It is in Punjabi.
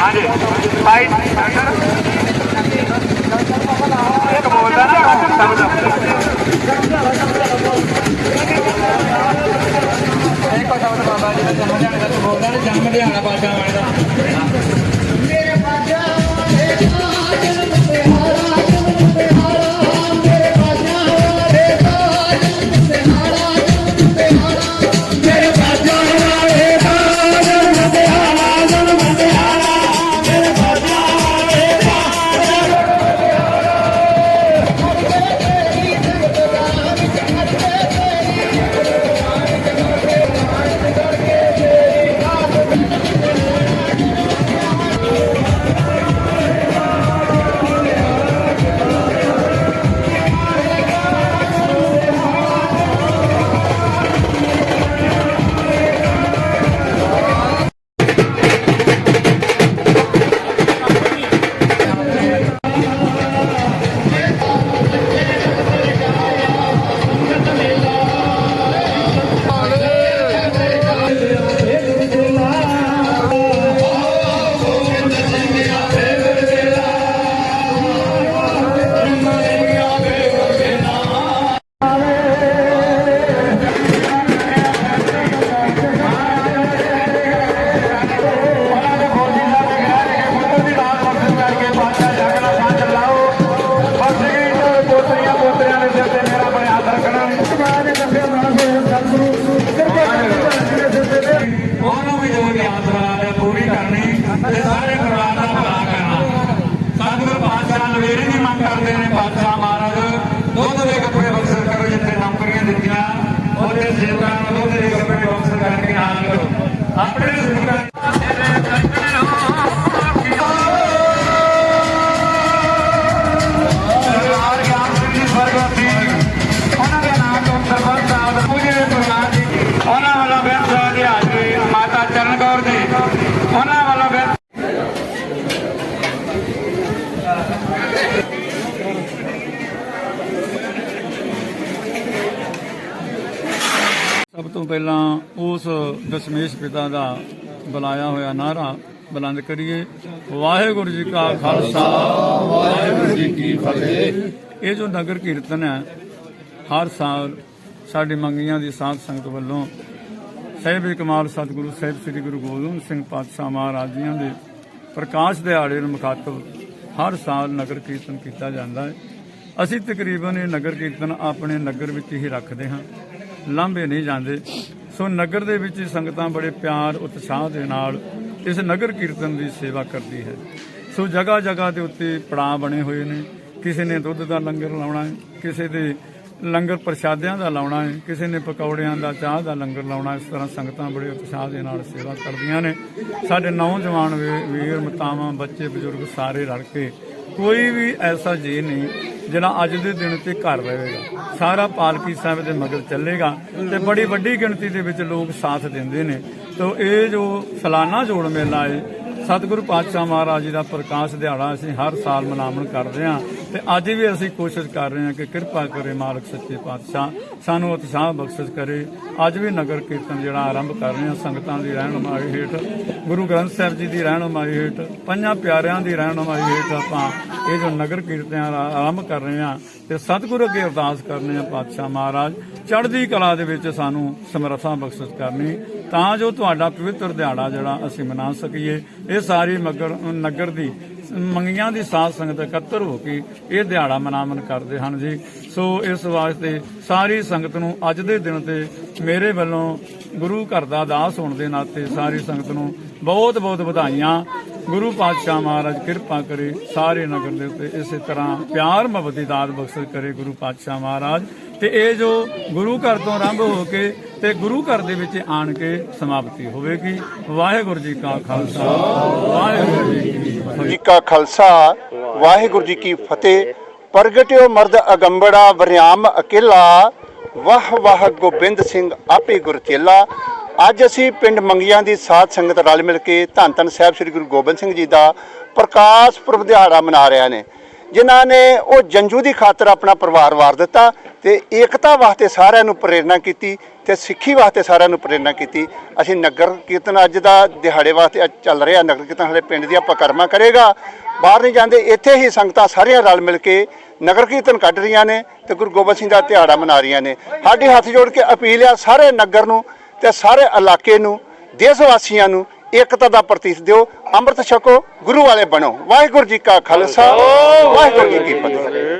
ਹਾਂਜੀ। ਭਾਈ, ਇੱਕ ਬੋਲਦਾ ਨਾ ਸਭ ਦਾ ਇੱਕ ਬੋਲਦਾ ਨਾ, ਜਨਮ ਲਿਆਣਾ ਬਾਜਾ ਵਾਲੇ ਦਾ। ਤੋਂ ਪਹਿਲਾਂ ਉਸ ਦਸ਼ਮੇਸ਼ ਪਿਤਾ ਦਾ ਬੁਲਾਇਆ ਹੋਇਆ ਨਾਰਾ ਬੁਲੰਦ ਕਰੀਏ। ਵਾਹਿਗੁਰੂ ਜੀ ਕਾ ਖਾਲਸਾ, ਵਾਹਿਗੁਰੂ ਜੀ ਕੀ ਫਤਿਹ। ਇਹ ਜੋ ਨਗਰ ਕੀਰਤਨ ਹੈ, ਹਰ ਸਾਲ ਸਾਡੀ ਮੰਗੀਆਂ ਦੀ ਸਾਧ ਸੰਗਤ ਵੱਲੋਂ ਸਹਿਬ ਕਮਾਲ ਸਤਿਗੁਰੂ, ਸਾਹਿਬ ਸ੍ਰੀ ਗੁਰੂ ਗੋਬਿੰਦ ਸਿੰਘ ਪਾਤਸ਼ਾਹ ਮਹਾਰਾਜ ਜੀਆਂ ਦੇ ਪ੍ਰਕਾਸ਼ ਦਿਹਾੜੇ ਨੂੰ ਮੁਖਾਤਬ ਹਰ ਸਾਲ ਨਗਰ ਕੀਰਤਨ ਕੀਤਾ ਜਾਂਦਾ ਹੈ। ਅਸੀਂ ਤਕਰੀਬਨ ਇਹ ਨਗਰ ਕੀਰਤਨ ਆਪਣੇ ਨਗਰ ਵਿੱਚ ਹੀ ਰੱਖਦੇ ਹਾਂ। ਲਾਂਭੇ ਨਹੀਂ ਜਾਂਦੇ। ਸੋ ਨਗਰ ਦੇ ਵਿੱਚ ਸੰਗਤਾਂ ਬੜੇ ਪਿਆਰ, ਉਤਸ਼ਾਹ ਦੇ ਨਾਲ ਇਸ ਨਗਰ ਕੀਰਤਨ ਦੀ ਸੇਵਾ ਕਰਦੀ ਹੈ। ਸੋ ਜਗ੍ਹਾ ਜਗ੍ਹਾ ਦੇ ਉੱਤੇ ਪੜਾਅ ਬਣੇ ਹੋਏ ਨੇ। ਕਿਸੇ ਨੇ ਦੁੱਧ ਦਾ ਲੰਗਰ ਲਾਉਣਾ ਹੈ, ਕਿਸੇ ਦੇ ਲੰਗਰ ਪ੍ਰਸ਼ਾਦਿਆਂ ਦਾ ਲਾਉਣਾ ਹੈ, ਕਿਸੇ ਨੇ ਪਕੌੜਿਆਂ ਦਾ, ਚਾਹ ਦਾ ਲੰਗਰ ਲਾਉਣਾ ਇਸ ਤਰ੍ਹਾਂ ਸੰਗਤਾਂ ਬੜੇ ਉਤਸ਼ਾਹ ਦੇ ਨਾਲ ਸੇਵਾ ਕਰਦੀਆਂ ਨੇ। ਸਾਡੇ ਨੌਜਵਾਨ ਵੀਰ, ਮਤਾਵਾਂ, ਬੱਚੇ, ਬਜ਼ੁਰਗ ਸਾਰੇ ਰਲ ਕੇ ਕੋਈ ਵੀ ਐਸਾ ਜੀ ਨਹੀਂ ਜਿਹੜਾ ਅੱਜ ਦੇ ਦਿਨ ਤੇ ਘਰ ਰਹੇਗਾ। ਸਾਰਾ ਪਾਲਕੀ ਸਾਹਿਬ ਦੇ ਮਗਰ ਚੱਲੇਗਾ ਤੇ ਬੜੀ ਵੱਡੀ ਗਿਣਤੀ ਦੇ ਵਿੱਚ ਲੋਕ ਸਾਥ ਦਿੰਦੇ ਨੇ। ਤੋ ਇਹ ਜੋ ਸਾਲਾਨਾ ਜੋੜ ਮੇਲਾ ਹੈ, ਸਤਿਗੁਰੂ ਪਾਤਸ਼ਾਹ ਮਹਾਰਾਜ ਜੀ ਦਾ ਪ੍ਰਕਾਸ਼ ਦਿਹਾੜਾ ਅਸੀਂ ਹਰ ਸਾਲ ਮਨਾਵਣ ਕਰਦੇ ਹਾਂ। ਤੇ ਅੱਜ ਵੀ ਅਸੀਂ ਕੋਸ਼ਿਸ਼ ਕਰ ਰਹੇ ਹਾਂ ਕਿ ਕਿਰਪਾ ਕਰੇ ਮਾਲਕ ਸੱਚੇ ਪਾਤਸ਼ਾਹ, ਸਾਨੂੰ ਉਤਸ਼ਾਹ ਬਖਸ਼ਿਸ਼ ਕਰੇ। ਅੱਜ ਵੀ ਨਗਰ ਕੀਰਤਨ ਜਿਹੜਾ ਆਰੰਭ ਕਰ ਰਹੇ ਹਾਂ, ਸੰਗਤਾਂ ਦੀ ਰਹਿਨੁਮਾਈ ਹੇਠ, ਗੁਰੂ ਗ੍ਰੰਥ ਸਾਹਿਬ ਜੀ ਦੀ ਰਹਿਨੁਮਾਈ ਹੇਠ, ਪੰਜਾਂ ਪਿਆਰਿਆਂ ਦੀ ਰਹਿਨੁਮਾਈ ਹੇਠ ਆਪਾਂ ਇਹ ਜੋ ਨਗਰ ਕੀਰਤਨ ਆਰੰਭ ਕਰ ਰਹੇ ਹਾਂ ਤੇ ਸਤਿਗੁਰੂ ਅੱਗੇ ਅਰਦਾਸ ਕਰਨੇ ਆ ਪਾਤਸ਼ਾਹ ਮਹਾਰਾਜ, ਚੜ੍ਹਦੀ ਕਲਾ ਦੇ ਵਿੱਚ ਸਾਨੂੰ ਸਮਰੱਥਾ ਬਖਸ਼ਿਸ਼ ਕਰਨੀ, ਤਾਂ ਜੋ ਤੁਹਾਡਾ ਪਵਿੱਤਰ ਦਿਹਾੜਾ ਜਿਹੜਾ ਅਸੀਂ ਮਨਾ ਸਕੀਏ, ਇਹ ਸਾਰੀ ਮਗਰ, ਨਗਰ ਦੀ ਮੰਗੀਆਂ ਦੀ ਸਾਧ ਸੰਗਤ ਇਕੱਤਰ ਹੋ ਕੇ ਇਹ ਦਿਹਾੜਾ ਮਨਾਮਨ ਕਰਦੇ ਹਨ ਜੀ। ਸੋ ਇਸ ਵਾਸਤੇ ਸਾਰੀ ਸੰਗਤ ਨੂੰ ਅੱਜ ਦੇ ਦਿਨ ਤੇ ਮੇਰੇ ਵੱਲੋਂ ਗੁਰੂ ਘਰ ਦਾ ਦਾਸ ਹੋਣ ਦੇ ਨਾਤੇ ਸਾਰੀ ਸੰਗਤ ਨੂੰ ਬਹੁਤ ਬਹੁਤ ਵਧਾਈਆਂ। ਗੁਰੂ ਪਾਤਸ਼ਾਹ ਮਹਾਰਾਜ ਕਿਰਪਾ ਕਰੇ ਸਾਰੇ ਨਗਰ ਦੇ ਉੱਤੇ ਇਸੇ ਤਰ੍ਹਾਂ ਪਿਆਰ ਮੁਹੱਬਤ ਦੀ ਦਾਤ ਬਖਸ਼ ਕਰੇ ਗੁਰੂ ਪਾਤਸ਼ਾਹ ਮਹਾਰਾਜ। ਤੇ ਇਹ ਜੋ ਗੁਰੂ ਘਰ ਤੋਂ ਆਰੰਭ ਹੋ ਕੇ ਤੇ ਗੁਰੂ ਘਰ ਦੇ ਵਿੱਚ ਆਣ ਕੇ ਸਮਾਪਤੀ ਹੋਵੇਗੀ। ਵਾਹਿਗੁਰੂ ਜੀ ਕਾ ਖਾਲਸਾ, ਵਾਹਿਗੁਰੂ ਜੀ ਕੀ ਜੀ ਕਾ ਖਾਲਸਾ, ਵਾਹਿਗੁਰੂ ਜੀ ਕੀ ਫਤਿਹ। ਪ੍ਰਗਟਿਓ ਮਰਦ ਅਗੰਬੜਾ, ਵਰਿਆਮ ਅਕੇਲਾ। ਵਾਹ ਵਾਹ, ਗੋਬਿੰਦ ਸਿੰਘ ਆਪੇ ਗੁਰਚੇਲਾ ਅੱਜ ਅਸੀਂ ਪਿੰਡ ਮੰਗੀਆਂ ਦੀ ਸਾਧ ਸੰਗਤ ਰਲ ਮਿਲ ਕੇ ਧੰਨ ਧੰਨ ਸਾਹਿਬ ਸ੍ਰੀ ਗੁਰੂ ਗੋਬਿੰਦ ਸਿੰਘ ਜੀ ਦਾ ਪ੍ਰਕਾਸ਼ ਪੁਰਬ ਦਿਹਾੜਾ ਮਨਾ ਰਹੇ ਨੇ। ਜਿਨ੍ਹਾਂ ਨੇ ਉਹ ਜੰਜੂ ਦੀ ਖਾਤਰ ਆਪਣਾ ਪਰਿਵਾਰ ਵਾਰ ਦਿੱਤਾ ਤੇ ਏਕਤਾ ਵਾਸਤੇ ਸਾਰਿਆਂ ਨੂੰ ਪ੍ਰੇਰਣਾ ਕੀਤੀ। ਤੇ ਸਿੱਖੀ ਵਾਸਤੇ ਸਾਰਿਆਂ ਨੂੰ ਪ੍ਰੇਰਣਾ ਕੀਤੀ। ਅਸੀਂ ਨਗਰ ਕੀਰਤਨ ਅੱਜ ਦਾ ਦਿਹਾੜੇ ਵਾਸਤੇ ਅੱਜ ਚੱਲ ਰਿਹਾ। ਨਗਰ ਕੀਰਤਨ ਹਲੇ ਪਿੰਡ ਦੀ ਆਪਾਂ ਕਰਮਾ ਕਰੇਗਾ। ਬਾਹਰ ਨਹੀਂ ਜਾਂਦੇ ਇੱਥੇ ਹੀ ਸੰਗਤਾਂ ਸਾਰੀਆਂ ਰਲ ਮਿਲ ਕੇ ਨਗਰ ਕੀਰਤਨ ਕੱਢ ਰਹੀਆਂ ਨੇ ਤੇ ਗੁਰੂ ਗੋਬਿੰਦ ਸਿੰਘ ਦਾ ਦਿਹਾੜਾ ਮਨਾ ਰਹੀਆਂ ਨੇ। ਸਾਡੀ ਹੱਥ ਜੋੜ ਕੇ ਅਪੀਲ ਆ ਸਾਰੇ ਨਗਰ ਨੂੰ ਤੇ ਸਾਰੇ ਇਲਾਕੇ ਨੂੰ ਦੇਸ਼ ਵਾਸੀਆਂ ਨੂੰ ਏਕਤਾ ਦਾ ਪ੍ਰਤੀਕ ਦਿਓ। ਅੰਮ੍ਰਿਤ ਛਕੋ ਗੁਰੂ ਵਾਲੇ ਬਣੋ। ਵਾਹਿਗੁਰੂ ਜੀ ਕਾ ਖਾਲਸਾ ਵਾਹਿਗੁਰੂ ਜੀ ਕੀ ਫਤਿਹ।